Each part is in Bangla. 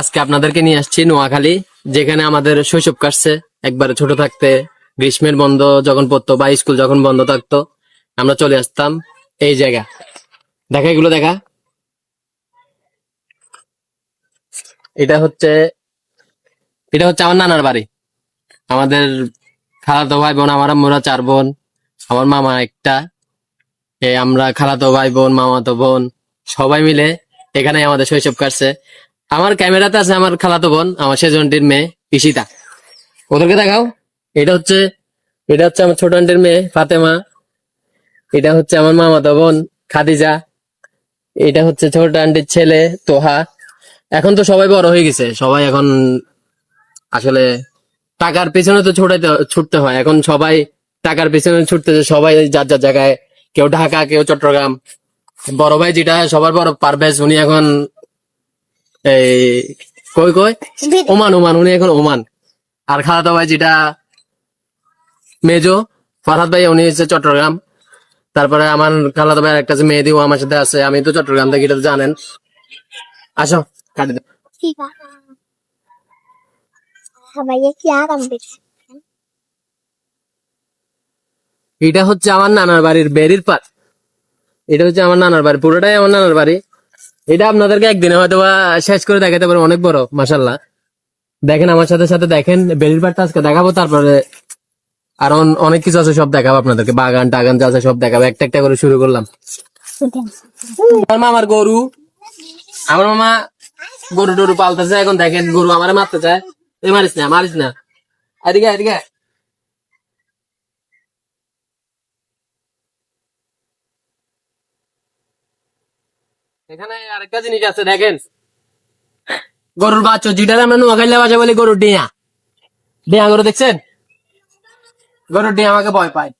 আজকে আপনাদেরকে নিয়ে আসছি নোয়াখালী, যেখানে আমাদের শৈশব কাটছে। একবারে ছোট থাকতে গ্রীষ্মের বন্ধ যখন পড়তো বা স্কুল যখন বন্ধ থাকতো, আমরা চলে আসতাম এই জায়গা। দেখা, এগুলো দেখা। এটা হচ্ছে এটা হচ্ছে আমার নানার বাড়ি। আমাদের খালাতো ভাই বোন আমার আমরা চার বোন, আমার মামা একটা আমরা খালাতো ভাই বোন মামাতো বোন, সবাই মিলে এখানে আমাদের শৈশব কাটছে। আমার ক্যামেরাতে আছে আমার খালাতো বোন, আমার সেজনটির মেয়ে ইশিতা ওদেরকে দেখাও। এটা হচ্ছে এটা হচ্ছে আমার ছোট আন্টির মেয়ে, ফাতেমা। এটা হচ্ছে আমার মামাতো বোন, খাদিজা। এটা হচ্ছে ছোট আন্টির ছেলে, তোহা। এখন তো সবাই বড় হয়ে গেছে। সবাই এখন আসলে টাকার পেছনে তো ছুটাইতে, ছুটতে হয়। এখন সবাই টাকার পেছনে ছুটতেছে সবাই যার যার জায়গায়, কেউ ঢাকা, কেউ চট্টগ্রাম। বড় ভাই যেটা, সবার বড় পারভেজ, উনি এখন এই কই কই? ওমান ওমান উনি এখন ওমান। আর খাওয়া দাওয়া যেটা মেজো ফারহাদ ভাই উনি হচ্ছে চট্টগ্রাম। তারপরে আমার খালাদা ভাই একটা যে মেহেদি ও আমার সাথে আছে। আমি তো চট্টগ্রাম থেকে এটা জানেন। আসো কাটি দাও। এটা হচ্ছে আমার নানার বাড়ির বেরির পার এটা হচ্ছে আমার নানার বাড়ি পুরোটাই আমার নানার বাড়ি। এটা আপনাদেরকে একদিনে হয়তো বা শেষ করে দেখাতে পারব, অনেক বড় মাসাল্লাহ দেখেন আমার সাথে সাথে দেখেন বেরির পাড়টা আজকে দেখাবো, তারপরে আর অনেক কিছু আছে সব দেখাবো আপনাদেরকে, বাগান টাগান যা আছে সব দেখাবো, একটা একটা করে শুরু করলাম। আমার গরু, আমার মামা গরু টরু পালতেছে, এখন দেখেন গরু আমার মারতে চায় মারিস না মারিস না। এদিকে এদিকে। এখানে আরেকটা জিনিস আছে দেখেন। গরুর বাচ্চা যেটা আমরা নোয়াখাইলে বাজা বলি গরুর ডিয়া ডিয়া গরু দেখছেন? গরুর ডিয়া আমাকে ভয় পায়।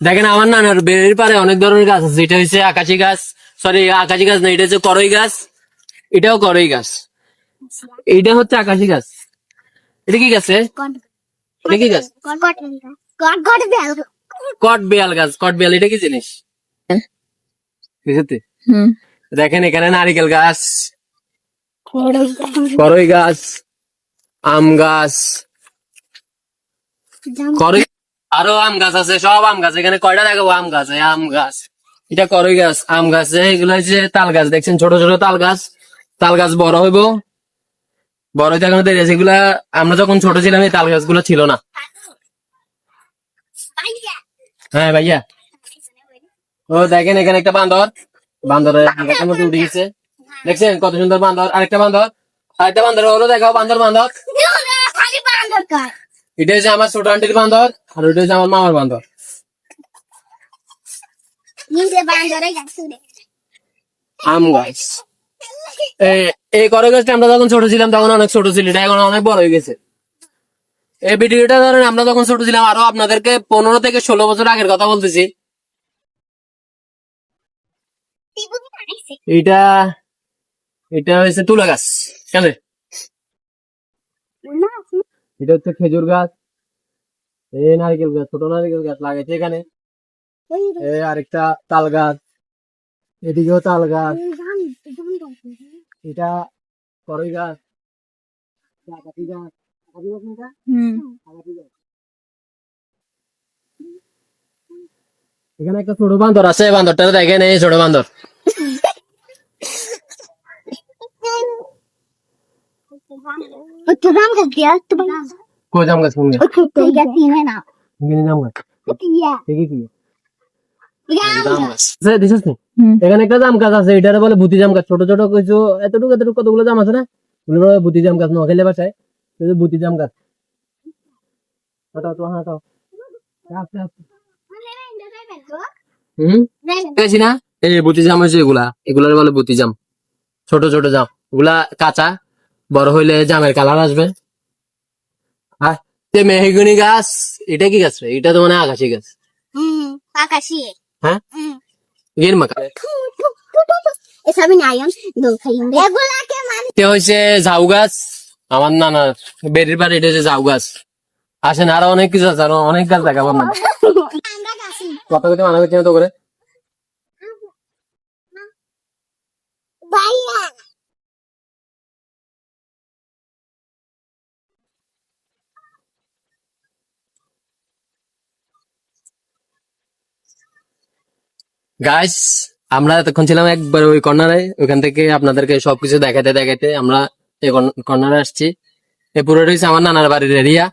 দেখেন আমার না বেরের পারে অনেক ধরনের গাছ আছে। এটা হচ্ছে আকাশি গাছ সরি আকাশি গাছ না এটা হচ্ছে করই গাছ। এটাও করই গাছ। এটা হচ্ছে আকাশি গাছ। এটা কি গাছ? কট বেয়াল গাছ? কট বেয়াল এটা কি জিনিস? বুঝতে দেখেন এখানে নারিকেল গাছ করই গাছ। আম গাছ করই আরও আম গাছ আছে সব আম গাছ। এখানে কয়টা দেখাবো আম গাছ আম গাছ। এটা করই গাছ আম গাছ। এগুলো হচ্ছে তাল গাছ। দেখছেন ছোট ছোট তাল গাছ। তাল গাছ বড় হইব। বড় হইতে এখন দেরি এগুলা আমরা যখন ছোট ছিলাম এই তাল গাছগুলো ছিল না। হ্যাঁ ভাইয়া। ও দেখেন এখানে একটা বান্দর। বান্দরের মধ্যে উঠে গেছে। দেখছেন কত সুন্দর বান্দর? আরেকটা বান্দর। আরেকটা বান্দর ওরও দেখাও বান্দর বান্দর। এটা হচ্ছে আমার ছোট আন্টির বান্দর আর ওটা হচ্ছে আমার মামার বান্দর। আম গাছ। এই করে গাছটা আমরা যখন ছোট ছিলাম তখন অনেক ছোট ছিল এটা এখন অনেক বড় হয়ে গেছে। এই ভিডিওটা ধরেন আমরা যখন ছোট ছিলাম আরও আপনাদেরকে পনেরো থেকে ষোলো বছর আগের কথা বলতেছি। এটা এটা হচ্ছে তুলা গাছ কেন এটা হচ্ছে খেজুর গাছ। এই নারকেল গাছ ছোট নারকেল গাছ লাগাইছে এখানে। এ আরেকটা তাল গাছ এদিকেও তাল গাছ। এটা করই গাছ গাছ। গাছ গাছ। এখানে একটা ছোট বান্দর আছে বান্দরটা দেখেন এই ছোট বান্দর तो नाम कर दिया तो बना কই জাম গাছ কোন গাছ तो ये तीन है ना এখানে জাম গাছ ये দেখি কি ये জাম গাছ সে দিছিস নি হুম এখানে একটা জাম গাছ আছে এটারে বলে ভূতি জাম গাছ ছোট ছোট কিছু এতটুকু এতটুকু কতগুলো জাম আছে না ওগুলো বলে ভূতি জাম গাছ নোয়াখালী বাসায় এটা ভূতি জাম গাছ হাঁটাও তো হাঁটাও আস্তে আস্তে পেয়েছি না? এই হয়েছে এগুলা এগুলার বলে ছোট ছোট জাম। ওগুলা কাঁচা বড় হইলে জামের কালার আসবে। আর মেহগুনি গাছ এটা কি গাছ এটা তো মানে আকাশি গাছ। হ্যাঁ? মানে ঝাউ গাছ আমার নানা বেরির বাড়ি এটা হচ্ছে ঝাউ গাছ। আসেন আরও অনেক কিছু আছে আরও অনেক গাছ দেখাবো না কথা কইতে মানা না তো করে গাইস আমরা এতক্ষণ ছিলাম একবার ওই কর্নারে। ওখান থেকে আপনাদেরকে সবকিছু দেখাতে দেখাতে আমরা এই কর্নারে আসছি। এই পুরোটা হচ্ছে আমার নানার বাড়ির এরিয়া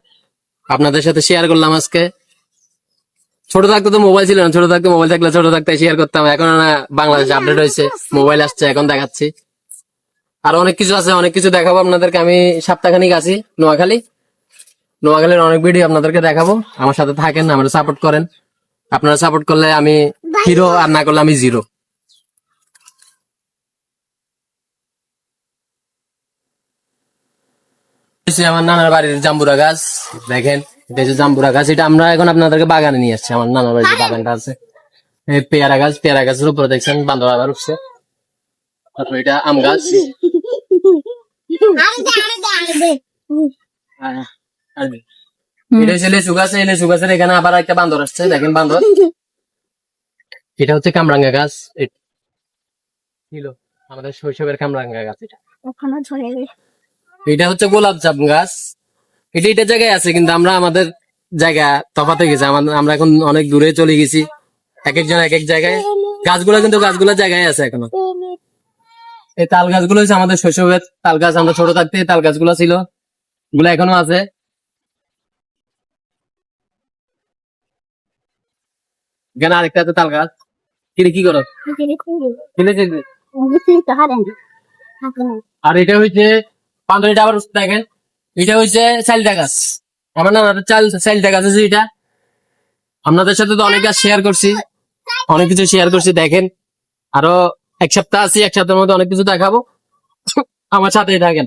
আপনাদের সাথে শেয়ার করলাম আজকে। ছোট থাকতে তো মোবাইল ছিল না, ছোট থাকতে মোবাইল থাকলে ছোট থাকতে শেয়ার করতাম। এখন না, বাংলাদেশ আপডেট হয়েছে মোবাইল আসছে, এখন দেখাচ্ছি। আর অনেক কিছু আছে, অনেক কিছু দেখাবো আপনাদেরকে। আমি সপ্তাহখানিক আছি নোয়াখালী। নোয়াখালীর অনেক ভিডিও আপনাদেরকে দেখাবো। আমার সাথে থাকেন আমার সাপোর্ট করেন। আপনারা সাপোর্ট করলে আমি হিরো আর না করলে আমি জিরো আমার নানার বাড়ির জাম্বুরা গাছ, দেখেন। এটা হচ্ছে জাম্বুরা গাছ এটা আমরা এখন আপনাদেরকে বাগানে নিয়ে আসছি আমার নানার বাগানটা আছে। পেয়ারা গাছ পেয়ারা গাছের উপরে দেখছেন বান্দর আবার উঠছে। তারপর এটা আম গাছ। এটা হচ্ছে লেচু এই লেচু গাছের এখানে আবার একটা বান্দর আসছে দেখেন বান্দর। এটা হচ্ছে কামরাঙ্গা গাছ ছিল আমাদের শৈশবের কামরাঙ্গা গাছ এটা। ওখানে এটা হচ্ছে গোলাপ জাম গাছ এটা এটা জায়গায় আছে কিন্তু আমরা আমাদের জায়গা তফাত হয়ে গেছে। আমাদের আমরা এখন অনেক দূরে চলে গেছি। এক একজন এক এক জায়গায়। গাছগুলো কিন্তু গাছগুলো জায়গায় আছে এখনও। এই তাল গাছগুলো হচ্ছে আমাদের শৈশবের তাল গাছ। আমরা ছোট থাকতে তাল গাছগুলো ছিল। গুলো এখনও আছে। এখানে আরেকটা আছে তাল গাছ। কিরে কি করো? কিনে কিনে আর এটা হচ্ছে পান্তরিটা আবার দেখেন। এটা হচ্ছে চালটা গাছ। আমার না চাল চালটা গাছ আছে এটা। আপনাদের সাথে তো অনেক গাছ শেয়ার করছি। অনেক কিছু শেয়ার করছি, দেখেন। আরও এক সপ্তাহ আছি, এক সপ্তাহের মধ্যে অনেক কিছু দেখাবো। আমার সাথেই থাকেন।